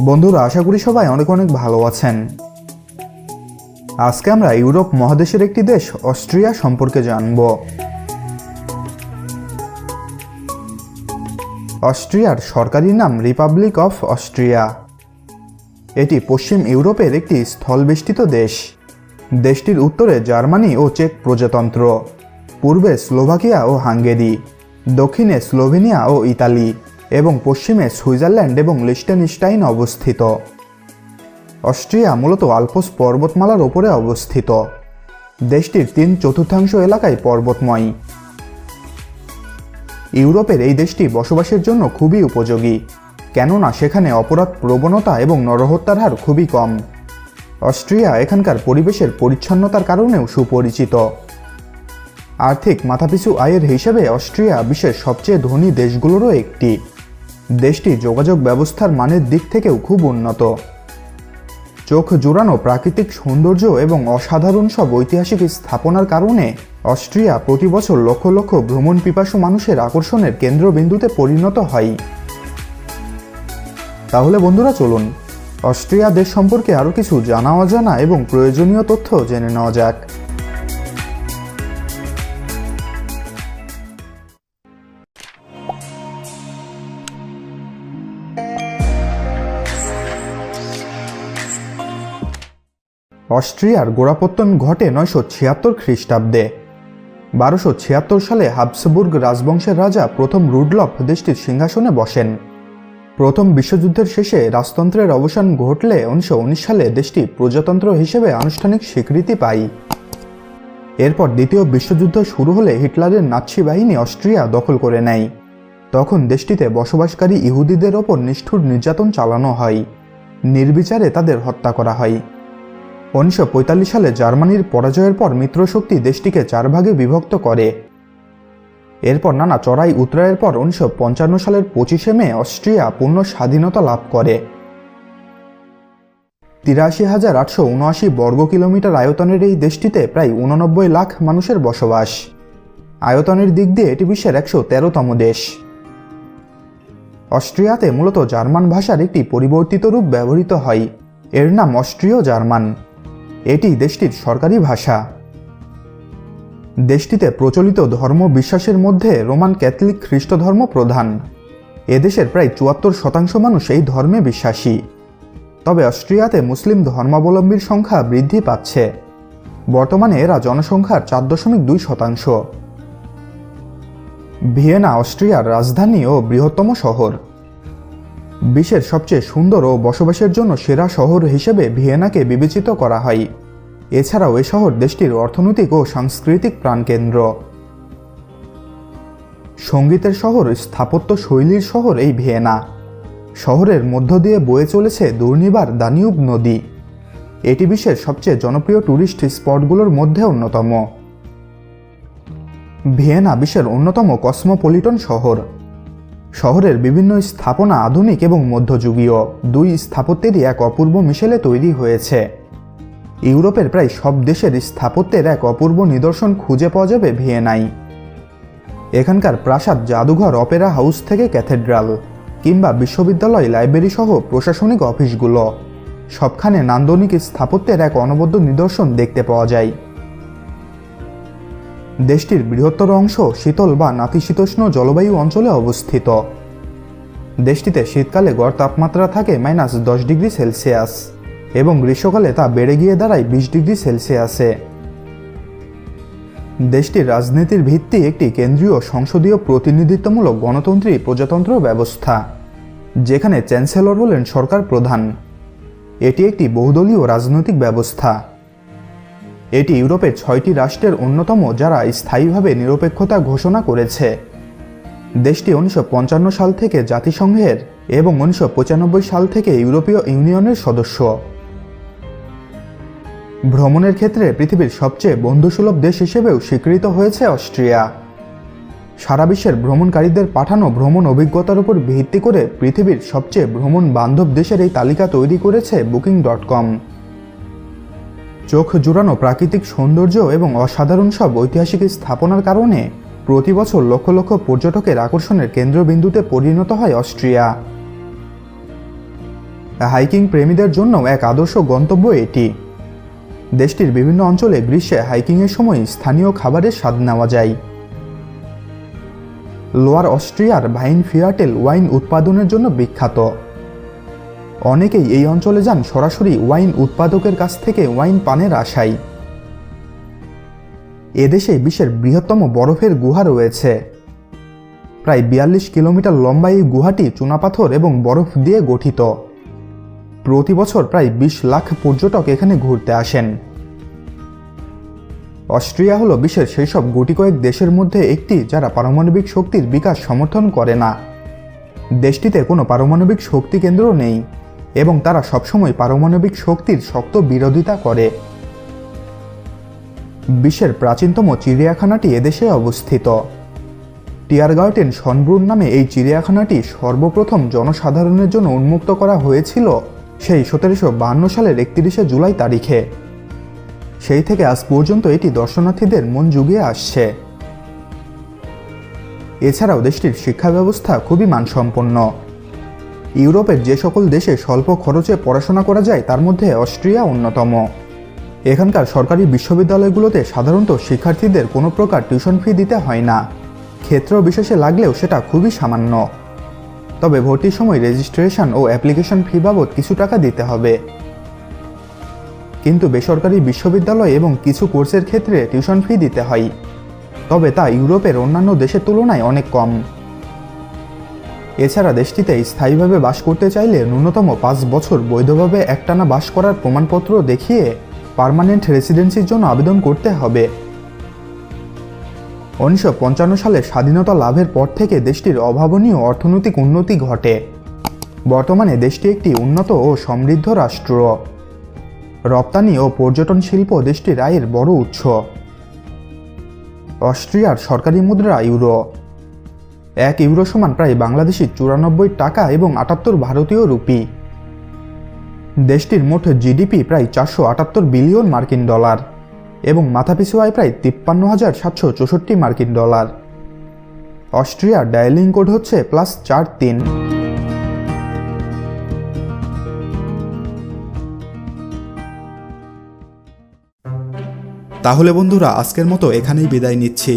বন্ধুরা, আশা করি সবাই অনেক অনেক ভালো আছেন। আজকে আমরা ইউরোপ মহাদেশের একটি দেশ, অস্ট্রিয়া সম্পর্কে জানব। অস্ট্রিয়ার সরকারি নাম রিপাবলিক অফ অস্ট্রিয়া এটি পশ্চিম ইউরোপের একটি স্থলবেষ্টিত দেশ। দেশটির উত্তরে জার্মানি ও চেক প্রজাতন্ত্র, পূর্বে স্লোভাকিয়া ও হাঙ্গেরি, দক্ষিণে স্লোভেনিয়া ও ইতালি। এবং পশ্চিমে সুইজারল্যান্ড এবং লিস্টেনস্টাইন অবস্থিত। অস্ট্রিয়া মূলত আলপস পর্বতমালার ওপরে অবস্থিত। দেশটির তিন চতুর্থাংশ এলাকায় পর্বতময়। ইউরোপের এই দেশটি বসবাসের জন্য খুবই উপযোগী, কেননা সেখানে অপরাধ প্রবণতা এবং নরহত্যার হার খুবই কম। অস্ট্রিয়া এখানকার পরিবেশের পরিচ্ছন্নতার কারণেও সুপরিচিত। আর্থিক মাথাপিছু আয়ের হিসেবে অস্ট্রিয়া বিশ্বের সবচেয়ে ধনী দেশগুলোরও একটি। দেশটি যোগাযোগ ব্যবস্থার মানের দিক থেকেও খুব উন্নত। চোখ জোড়ানো প্রাকৃতিক সৌন্দর্য এবং অসাধারণ সব ঐতিহাসিক স্থাপনার কারণে অস্ট্রিয়া প্রতি বছর লক্ষ লক্ষ ভ্রমণ পিপাসু মানুষের আকর্ষণের কেন্দ্রবিন্দুতে পরিণত হয়। তাহলে বন্ধুরা চলুন, অস্ট্রিয়া দেশ সম্পর্কে আরও কিছু জানা অজানা এবং প্রয়োজনীয় তথ্য জেনে নেওয়া যাক। অস্ট্রিয়ার গোড়াপত্তন ঘটে নয়শো ছিয়াত্তর খ্রিস্টাব্দে। বারোশো ছিয়াত্তর সালে হাবসবুর্গ রাজবংশের রাজা প্রথম রুডলফ দেশটির সিংহাসনে বসেন। প্রথম বিশ্বযুদ্ধের শেষে রাজতন্ত্রের অবসান ঘটলে উনিশশো উনিশ সালে দেশটি প্রজাতন্ত্র হিসেবে আনুষ্ঠানিক স্বীকৃতি পায়। এরপর দ্বিতীয় বিশ্বযুদ্ধ শুরু হলে হিটলারের নাৎসি বাহিনী অস্ট্রিয়া দখল করে নেয়। তখন দেশটিতে বসবাসকারী ইহুদিদের ওপর নিষ্ঠুর নির্যাতন চালানো হয়। নির্বিচারে তাদের হত্যা করা হয়। উনিশশো পঁয়তাল্লিশ সালে জার্মানির পরাজয়ের পর মিত্রশক্তি দেশটিকে চার ভাগে বিভক্ত করে। এরপর নানা চড়াই উতরায়ের পর উনিশশো পঞ্চান্ন সালের পঁচিশে মে অস্ট্রিয়া পূর্ণ স্বাধীনতা লাভ করে। তিরাশি হাজার আটশো উনআশি বর্গ কিলোমিটার আয়তনের এই দেশটিতে প্রায় উননব্বই লাখ মানুষের বসবাস। আয়তনের দিক দিয়ে এটি বিশ্বের একশো তেরোতম দেশ। অস্ট্রিয়াতে মূলত জার্মান ভাষার একটি পরিবর্তিত রূপ ব্যবহৃত হয়। এর নাম অস্ট্রীয় জার্মান। এটি দেশটির সরকারি ভাষা। দেশটিতে প্রচলিত ধর্ম বিশ্বাসের মধ্যে রোমান ক্যাথলিক খ্রিস্ট ধর্ম প্রধান। এদেশের প্রায় চুয়াত্তর শতাংশ মানুষ এই ধর্মে বিশ্বাসী। তবে অস্ট্রিয়াতে মুসলিম ধর্মাবলম্বীর সংখ্যা বৃদ্ধি পাচ্ছে। বর্তমানে এরা জনসংখ্যার চার দশমিক দুই শতাংশ। ভিয়েনা, অস্ট্রিয়ার রাজধানী ও বৃহত্তম শহর। বিশ্বের সবচেয়ে সুন্দর ও বসবাসের জন্য সেরা শহর হিসেবে ভিয়েনাকে বিবেচিত করা হয়। এছাড়াও এ শহর দেশটির অর্থনৈতিক ও সাংস্কৃতিক প্রাণকেন্দ্র। সঙ্গীতের শহর, স্থাপত্য শৈলীর শহর এই ভিয়েনা। শহরের মধ্য দিয়ে বয়ে চলেছে দুর্নিবার দানিউব নদী। এটি বিশ্বের সবচেয়ে জনপ্রিয় ট্যুরিস্ট স্পটগুলোর মধ্যে অন্যতম। ভিয়েনা বিশ্বের অন্যতম কসমোপলিটন শহর। শহরের বিভিন্ন স্থাপনা আধুনিক এবং মধ্যযুগীয়। দুই স্থাপত্যেরই এক অপূর্ব মিশেলে তৈরি হয়েছে। ইউরোপের প্রায় সব দেশের স্থাপত্যের এক অপূর্ব নিদর্শন খুঁজে পাওয়া যাবে ভিয়েনাই এখানকার প্রাসাদ, জাদুঘর, অপেরা হাউস থেকে ক্যাথেড্রাল কিংবা বিশ্ববিদ্যালয় লাইব্রেরি সহ প্রশাসনিক অফিসগুলো। সবখানে নান্দনিক স্থাপত্যের এক অনবদ্য নিদর্শন দেখতে পাওয়া যায়। দেশটির বৃহত্তর অংশ শীতল বা নাতিশীতোষ্ণ জলবায়ু অঞ্চলে অবস্থিত। দেশটিতে শীতকালে গড় তাপমাত্রা থাকে মাইনাস দশ ডিগ্রি সেলসিয়াস এবং গ্রীষ্মকালে তা বেড়ে গিয়ে দাঁড়ায় বিশ ডিগ্রি সেলসিয়াসে। দেশটির রাজনীতির ভিত্তি একটি কেন্দ্রীয় সংসদীয় প্রতিনিধিত্বমূলক গণতন্ত্রী প্রজাতন্ত্র ব্যবস্থা, যেখানে চ্যান্সেলর হলেন সরকার প্রধান। এটি একটি বহুদলীয় রাজনৈতিক ব্যবস্থা। এটি ইউরোপের ছয়টি রাষ্ট্রের অন্যতম যারা স্থায়ীভাবে নিরপেক্ষতা ঘোষণা করেছে। দেশটি উনিশশো পঞ্চান্ন সাল থেকে জাতিসংঘের এবং উনিশশো পঁচানব্বই সাল থেকে ইউরোপীয় ইউনিয়নের সদস্য। ভ্রমণের ক্ষেত্রে পৃথিবীর সবচেয়ে বন্ধুসুলভ দেশ হিসেবেও স্বীকৃত হয়েছে অস্ট্রিয়া। সারা বিশ্বের ভ্রমণকারীদের পাঠানো ভ্রমণ অভিজ্ঞতার উপর ভিত্তি করে পৃথিবীর সবচেয়ে ভ্রমণ বান্ধব দেশের এই তালিকা তৈরি করেছে বুকিং ডট কম। চোখ জুড়ানো প্রাকৃতিক সৌন্দর্য এবং অসাধারণ সব ঐতিহাসিক স্থাপনার কারণে প্রতি বছর লক্ষ লক্ষ পর্যটকের আকর্ষণের কেন্দ্রবিন্দুতে পরিণত হয় অস্ট্রিয়া। হাইকিং প্রেমীদের জন্য এক আদর্শ গন্তব্য এটি। দেশটির বিভিন্ন অঞ্চলে গ্রীষ্মে হাইকিংয়ের সময় স্থানীয় খাবারের স্বাদ নেওয়া যায়। লোয়ার অস্ট্রিয়ার ভাইন ফিয়াটেল ওয়াইন উৎপাদনের জন্য বিখ্যাত। অনেকেই এই অঞ্চলে যান সরাসরি ওয়াইন উৎপাদকের কাছ থেকে ওয়াইন পানের আশায়। এদেশে বিশ্বের বৃহত্তম বরফের গুহা রয়েছে। প্রায় বিয়াল্লিশ কিলোমিটার লম্বা এই গুহাটি চুনাপাথর এবং বরফ দিয়ে গঠিত। প্রতি বছর প্রায় বিশ লাখ পর্যটক এখানে ঘুরতে আসেন। অস্ট্রিয়া হলো বিশ্বের সেই সব গুটি কয়েক দেশের মধ্যে একটি যারা পারমাণবিক শক্তির বিকাশ সমর্থন করে না। দেশটিতে কোনো পারমাণবিক শক্তি কেন্দ্র নেই। এবং তারা সবসময় পারমাণবিক শক্তির শক্ত বিরোধিতা করে। বিশ্বের প্রাচীনতম চিড়িয়াখানাটি এদেশে অবস্থিত। টিয়ারগার্টেন সনব্রুন নামে এই চিড়িয়াখানাটি সর্বপ্রথম জনসাধারণের জন্য উন্মুক্ত করা হয়েছিল সেই সতেরোশো বান্ন সালের একত্রিশে জুলাই তারিখে। সেই থেকে আজ পর্যন্ত এটি দর্শনার্থীদের মন জুগিয়ে আসছে। এছাড়াও দেশটির শিক্ষা ব্যবস্থা খুবই মানসম্পন্ন। ইউরোপের যে সকল দেশে স্বল্প খরচে পড়াশোনা করা যায়, তার মধ্যে অস্ট্রিয়া অন্যতম। এখানকার সরকারি বিশ্ববিদ্যালয়গুলোতে সাধারণত শিক্ষার্থীদের কোনো প্রকার টিউশন ফি দিতে হয় না। ক্ষেত্র বিশেষে লাগলেও সেটা খুবই সামান্য। তবে ভর্তির সময় রেজিস্ট্রেশন ও অ্যাপ্লিকেশন ফি বাবদ কিছু টাকা দিতে হবে। কিন্তু বেসরকারি বিশ্ববিদ্যালয় এবং কিছু কোর্সের ক্ষেত্রে টিউশন ফি দিতে হয়। তবে তা ইউরোপের অন্যান্য দেশের তুলনায় অনেক কম। এছাড়া দেশটিতে স্থায়ীভাবে বাস করতে চাইলে ন্যূনতম পাঁচ বছর বৈধভাবে একটানা বাস করার প্রমাণপত্র দেখিয়ে পার্মানেন্ট রেসিডেন্সির জন্য আবেদন করতে হবে। উনিশশো পঞ্চান্ন সালে স্বাধীনতা লাভের পর থেকে দেশটির অভাবনীয় অর্থনৈতিক উন্নতি ঘটে। বর্তমানে দেশটি একটি উন্নত ও সমৃদ্ধ রাষ্ট্র। রপ্তানি ও পর্যটন শিল্প দেশটির আয়ের বড় উৎস। অস্ট্রিয়ার সরকারি মুদ্রা ইউরো। এক ইউরো সমান প্রায় বাংলাদেশি চুরানব্বই টাকা এবং আটাত্তর ভারতীয় রুপি। দেশটির মোট জিডিপি প্রায় চারশো আটাত্তর বিলিয়ন মার্কিন ডলার এবং মাথাপিছু আয় প্রায় তিপ্পান্ন হাজার সাতশো চৌষট্টি মার্কিন ডলার। অস্ট্রিয়ার ডায়ালিং কোড হচ্ছে প্লাস চার তিন। তাহলে বন্ধুরা, আজকের মতো এখানেই বিদায় নিচ্ছি।